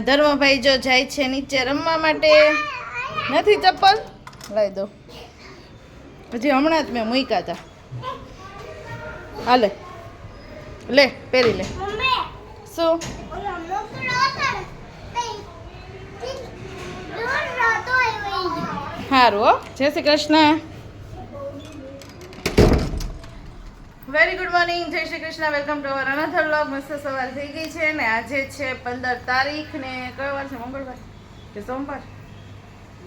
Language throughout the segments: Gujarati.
ધર્મભાઈ જો જાય છે નીચે રમવા માટે. નથી ચપ્પલ? લાવી દો. પછી હમણાં જ મેં મૂક્યા હતા. હાલે. લે, પહેરી લે. શું? સારું જય Shri Krishna. Very good morning જય Shri Krishna. Welcome to our another blog મસ્ત સવાર થઈ ગઈ છે ને આજે છે પંદર તારીખ ને કયો વાર છે? મંગળવાર? કે સોમવાર?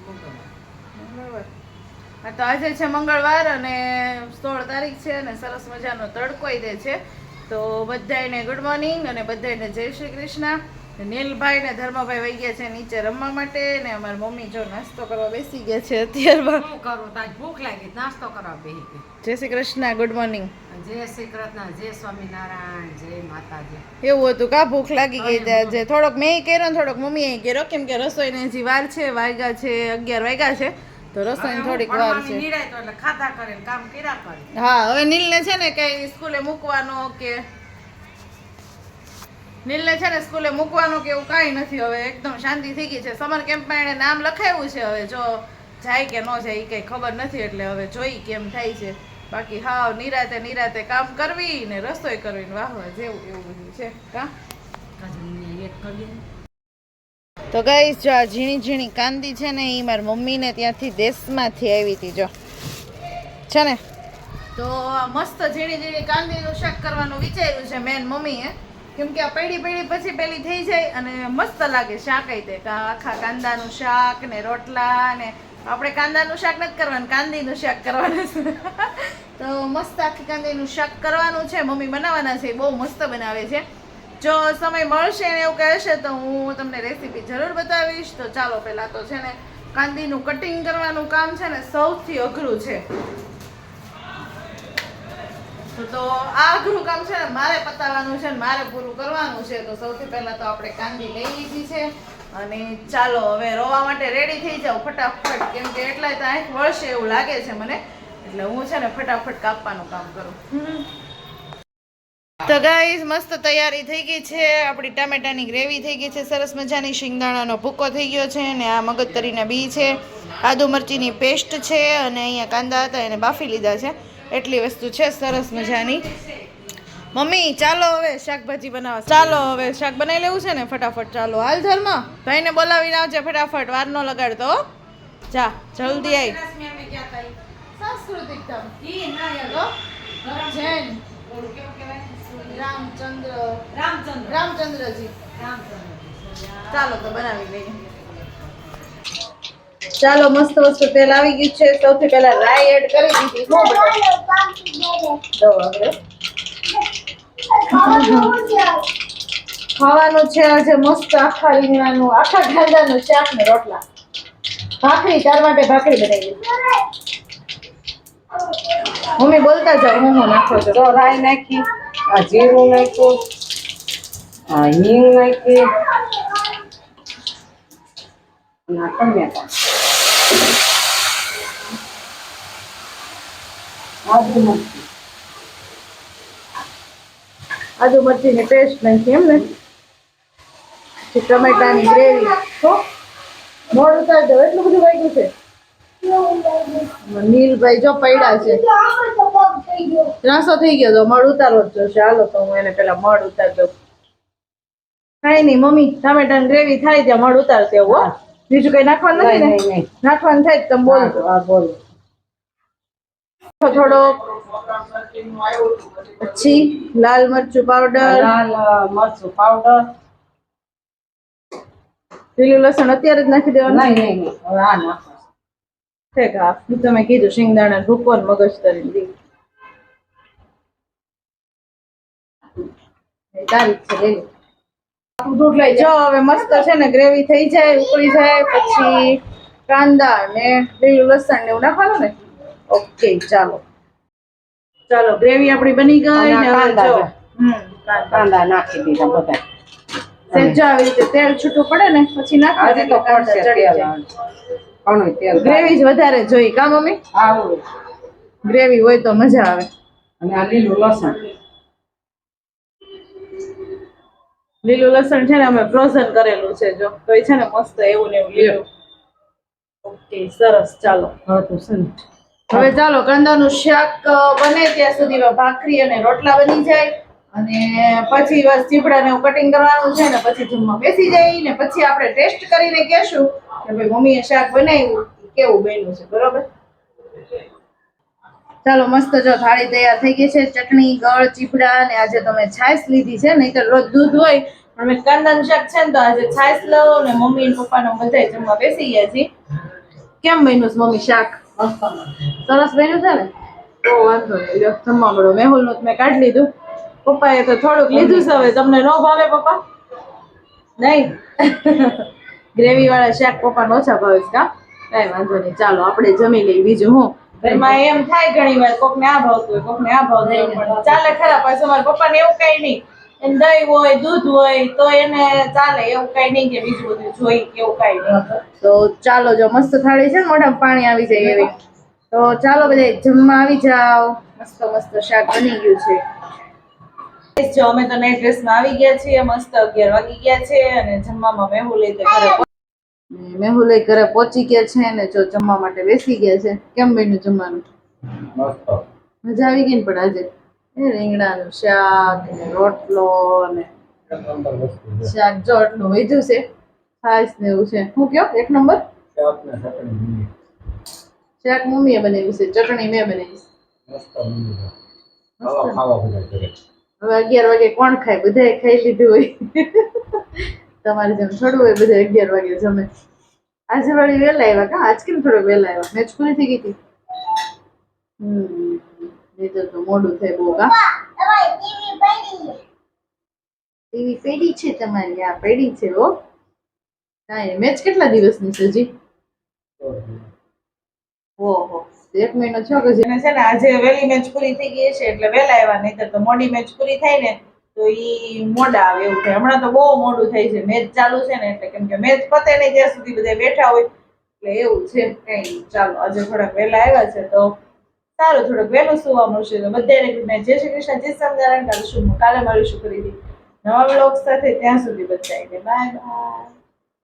મંગળવાર. હા, તો આજે છે મંગળવાર અને સોળ તારીખ છે અને સરસ મજાનો તડકોઈ દે છે. તો બધાયને ગુડ મોર્નિંગ અને બધાને જય શ્રી કૃષ્ણ. નીલભાઈ ને ધર્મભાઈ વહી ગયા છે નીચે રમવા માટે ને અમારી મમ્મી જો નાસ્તો કરવા બેસી ગયા છે અત્યારમાં. શું કરું? તાજ ભૂખ લાગી. નાસ્તો કરવા બેસી ગઈ. જય શ્રી કૃષ્ણ ગુડ મોર્નિંગ જય શ્રી કૃષ્ણ જય સ્વામિનારાયણ જય માતાજી. એવું હતું કા ભૂખ લાગી ગઈ આજે થોડોક મેં કર્યો ને થોડોક મમ્મીએ કર્યો. કેમ કે રસોઈને હજી વાર છે વાગ્યા છે અગિયાર વાગ્યા છે. તો રસોઈ થોડીક વાર છે. એટલે ખાધા કરે કામ કર્યા કરે. હા હવે નીલને છે ને કઈ સ્કૂલે મૂકવાનો કે નીલને છે ને સ્કૂલે મૂકવાનું કે એવું કાંઈ નથી. હવે એકદમ શાંતિ થઈ ગઈ છે. સમર કેમ્પમાં એણે નામ લખાવ્યું છે. હવે જો જાય કે ન જાય એ કંઈ ખબર નથી એટલે હવે જોઈ કેમ થાય છે. બાકી હાવ નિરાતે નિરાતે કામ કરવી ને રસોઈ કરવી ને વાહવા જેવું એવું બધું છે. કા? તો ગઈ જો આ ઝીણી ઝીણી કાંદી છે ને એ મારી મમ્મીને ત્યાંથી દેશમાંથી આવી હતી જો. છે ને? તો મસ્ત ઝીણી ઝીણી કાંદીનું શાક કરવાનું વિચાર્યું છે મેન મમ્મીએ. કેમ કે આ પડી પડી પછી પેલી થઈ જાય અને મસ્ત લાગે શાક તે, કા- આખા કાંદાનું શાક ને રોટલા ને આપણે કાંદાનું શાક નથી કરવાનું, કાંદીનું શાક કરવાનું છે. તો મસ્ત આખી કાંદીનું શાક કરવાનું છે. મમ્મી બનાવવાના છે બહુ મસ્ત બનાવે છે. જો સમય મળશે ને એવું કહેશે તો હું તમને રેસીપી જરૂર બતાવીશ. તો ચાલો પહેલાં તો છે ને કાંદીનું કટિંગ કરવાનું કામ છે ને સૌથી અઘરું છે. તો આ અઘરું કામ છે ને મારે પતાવવાનું છે ને મારે પૂરું કરવાનું છે. તો સૌથી પહેલા તો આપણે કાંદી લઈ લીધી છે અને ચાલો હવે રોવા માટે રેડી થઈ જાવ ફટાફટ. કેમ કે એટલાય તો આંખ વળશે એવું લાગે છે મને. એટલે હું છે ને ફટાફટ કાપવાનું કામ કરું. તો ગાઈસ મસ્ત તૈયારી થઈ ગઈ છે. આપણી ટામેટાની ગ્રેવી થઈ ગઈ છે. સરસ મજાની શિંગદાણાનો ભૂકો થઈ ગયો છે ને આ મગજતરીના બી છે. આદુ મરચીની પેસ્ટ છે અને અહીંયા કાંદા હતા, એને બાફી લીધા છે. એટલી વસ્તુ છે સરસ મજાની. મમ્મી ચાલો હવે શાકભાજી બનાવવા. ચાલો હવે શાક બનાવી લેવું છે ને? ફટાફટ ચાલો. હાલ ધર્મ ભાઈને બોલાવીને આવજે ફટાફટ વાર ન લગાડતો. જા જલ્દી આવી સાંસ્કૃતિક જૈન રામચંદ્ર. રામચંદ્ર રામચંદ્રજી. રામચંદ્ર ચાલો તો બનાવી લઈએ. ચાલો મસ્ત વસ્તુ તેલ આવી ગયું છે. સૌથી પહેલા રાઈ એડ કરી દીધી. હો બેટા ખાવાનું છે. આજે મસ્ત આખા રીંગણાનું આખા ઢાંડાનું શાક ને રોટલા. ભાખરી તાર માટે ભાખરી બનાવી મમ્મી બોલતા જાઓ હું હું નાખો છો. તો રાઈ નાખી આ જીરું નાખ્યું આ હિંગ નાખી ના ટમેટા. આદુ મરચી આદુ મરચીની પેસ્ટ નાખી એમ ને. પછી ટમેટાની ગ્રેવી તો મોડ ઉતાર દો, એટલું બધું વાગ્યું છે. નીલભાઈ જો પૈડા છે. ત્રાસો થઈ ગયો તો મળ ઉતારવો જ જોશે. હાલો તો હું એને પેલા મળ ઉતાર દઉં. કાંઈ નહીં, મમ્મી, ટામેટાની ગ્રેવી થાય ત્યાં મળ ઉતાર એવું, હો. બીજું કઈ નાખવાનું નથી ને? નાખવાનું થાય તો તમે બોલજો હા બોલો. થોડો પછી લાલ મરચું પાવડર લાલ મરચું પાવડર લીલું લસણ અત્યારે જ નાખી દેવાનું? નહીં નહીં નહીં. હવે આ નાખો ઠીક ઈ તમે કીધું શિંગદાણા ભૂકો મગજ તરી દી. તારીખ છે લઈ લો. દૂધ લઈ જાઓ. હવે મસ્ત છે ને ગ્રેવી થઈ જાય ઉકળી જાય પછી કાંદા ને લીલું લસણ ને એવું નાખવાનું ને? ઓકે ચાલો. ચાલો ગ્રેવી આપણી બની ગઈ ને હવે કાંદા જો નાખી દીધા બધા. સેજ આવી રીતે તેલ છૂટું પડે ને પછી નાખવા આજે તો પડશે તેલ ગ્રેવી જ વધારે જોઈ કા મમ્મી? આવું. ગ્રેવી હોય તો મજા આવે. અને આ લીલું લસણ. લીલું લસણ છે ને અમે ફ્રોઝન કરેલું છે જો. તો એ છે ને મસ્ત એવું ને એવું લીલું. ઓકે સરસ ચાલો. હવે તો હવે ચાલો કાંદાનું શાક બને ત્યાં સુધીમાં ભાખરી અને રોટલા બની જાય. અને પછી બસ ચીપડાને કટિંગ કરવાનું છે ને પછી જમવા બેસી જાય ને પછી આપણે ટેસ્ટ કરીને કહેશું કે ભાઈ મમ્મીએ શાક બનાવ્યું કેવું બન્યું છે બરોબર? ચાલો મસ્ત જો થાળી તૈયાર થઈ ગઈ છે. ચટણી, ગળ, ચીપડા અને આજે તમે છાશ લીધી છે. નહીં તો રોજ દૂધ હોય, પણ મેં કાંદાનું શાક છે ને તો આજે છાશ લઉં ને મમ્મી ને પપ્પાને બધાય જમવા બેસી ગયા છીએ. કેમ બન્યું છે મમ્મી શાક? સરસ બન્યું છે ને? તો વાંધો નહીં જમવા મળો. મેહુલનું મેં કાઢી લીધું. પપ્પાએ તો થોડુંક લીધું છે હવે. તમને ન ભાવે પપ્પા? નહીં? ગ્રેવી વાળા શાક પપ્પાને ઓછા ભાવે છે કાંઈ વાંધો નહીં. ચાલો, આપણે જમી લઈએ. બીજું હું? ઘરમાં એમ થાય ઘણી વાર કોકને આ ભાવતું હોય કોકને આ ભાવતું હોય ચાલે ખરા પાછું મારા પપ્પાને એવું કઈ નહીં. એને દહીં હોય દૂધ હોય તો એને ચાલે એવું કઈ નહીં કે બીજું બધું જોઈ કે એવું કઈ નહીં. તો ચાલો જો મસ્ત થાળી છે ને મોઢામાં પાણી આવી જાય એવી. તો ચાલો બધા જમવા આવી જાઓ. મસ્ત મસ્ત શાક બની ગયું છે. જો અમે તો નાઇટ ડ્રેસમાં આવી ગયા છીએ મસ્ત અગિયાર વાગી ગયા છે અને જમવામાં મેહુલ લઈ ઘરે મેહુલ ઘરે પહોંચી ગયા છે ને જો જમવા માટે બેસી ગયા છે. કેમ બન્યું જમવાનું? મજા આવી ગઈ ને પણ આજે? એ રીંગણાનું શાક ને રોટલો ને શાક જો એટલું વધ્યું છે છાશ ને એવું છે. હું કયો? એક નંબર? શાક મમ્મીએ બનાવ્યું છે ચટણી મેં બનાવી છે. હવે અગિયાર વાગે કોણ ખાય? બધાએ ખાઈ લીધું હોય. તમારે જેમ થોડું હોય બધા અગિયાર વાગે જમે. આજે વળી વહેલા આવ્યા કા? આજ કેમ થોડોક વહેલા આવ્યા? મેચ પૂરી થઈ ગઈ હતી. હમ નહીં તો મોડું થાય બહુ કા? ટીવી પેઢી છે તમારી, આ પેઢી છે હો. કાંઈ મેચ કેટલા દિવસની છે જી ઓહો, એક મહિનો છો કે છે ને આજે વહેલી મેચ પૂરી થઈ ગઈ છે એટલે વહેલા આવ્યા નહીં તો મોડી મેચ પૂરી થાય ને તો ઈ મોડા આવે એવું થાય. હમણાં તો બહુ મોડું થાય છે. મેચ ચાલુ છે ને એટલે કેમ કે મેચ પતે નહીં ત્યાં સુધી બધા બેઠા હોય. એટલે એવું છે કઈ. ચાલો, આજે થોડાક વહેલા આવ્યા છે તો સારું, થોડુંક વહેલું સુવા મળશે. તો બધાને ગુડ જય શ્રી કૃષ્ણ, જય સ્વામિનારાયણ. કાલે શું કાલે મળીશું ફરીથી નવા બ્લોગ સાથે ત્યાં સુધી બધાને બાય બાય.